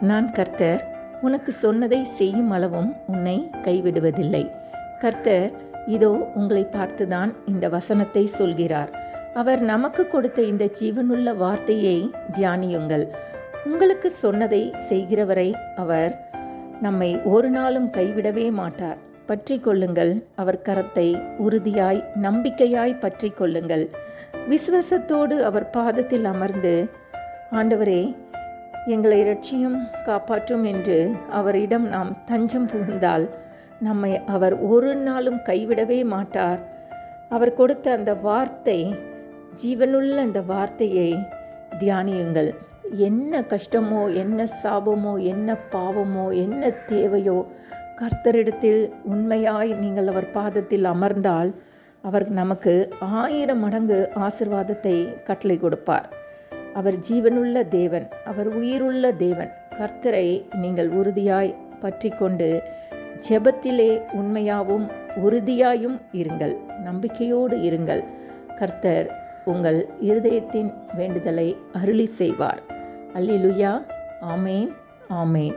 நான் கர்த்தர் உனக்கு சொன்னதை செய்யும் அளவும் உன்னை கைவிடுவதில்லை. கர்த்தர் இதோ உங்களை பார்த்துதான் இந்த வசனத்தை சொல்கிறார். அவர் நமக்கு கொடுத்த இந்த ஜீவனுள்ள வார்த்தையை தியானியுங்கள். உங்களுக்கு சொன்னதை செய்கிறவரை அவர் நம்மை ஒரு நாளும் கைவிடவே மாட்டார். பற்றி கொள்ளுங்கள் அவர் கரத்தை உறுதியாய் நம்பிக்கையாய் பற்றி கொள்ளுங்கள். விசுவாசத்தோடு அவர் பாதத்தில் அமர்ந்து ஆண்டவரே எங்களை ரட்சியும் காப்பாற்றும் என்று அவரிடம் நாம் தஞ்சம் புகுந்தால் நம்மை அவர் ஒரு நாளும் கைவிடவே மாட்டார். அவர் கொடுத்த அந்த வார்த்தை ஜீவனுள்ள அந்த வார்த்தையை தியானியுங்கள். என்ன கஷ்டமோ என்ன சாபமோ என்ன பாவமோ என்ன தேவையோ கர்த்தரிடத்தில் உண்மையாய் நீங்கள் அவர் பாதத்தில் அமர்ந்தால் அவர் நமக்கு ஆயிரம் மடங்கு ஆசிர்வாதத்தை கட்டளை கொடுப்பார். அவர் ஜீவனுள்ள தேவன் அவர் உயிருள்ள தேவன். கர்த்தரை நீங்கள் உறுதியாய் பற்றி கொண்டு ஜெபத்திலே உண்மையாகவும் உறுதியாயும் இருங்கள். நம்பிக்கையோடு இருங்கள். கர்த்தர் உங்கள் இருதயத்தின் வேண்டுதலை அருளி செய்வார். அல்லிலுயா. ஆமேன். ஆமேன்.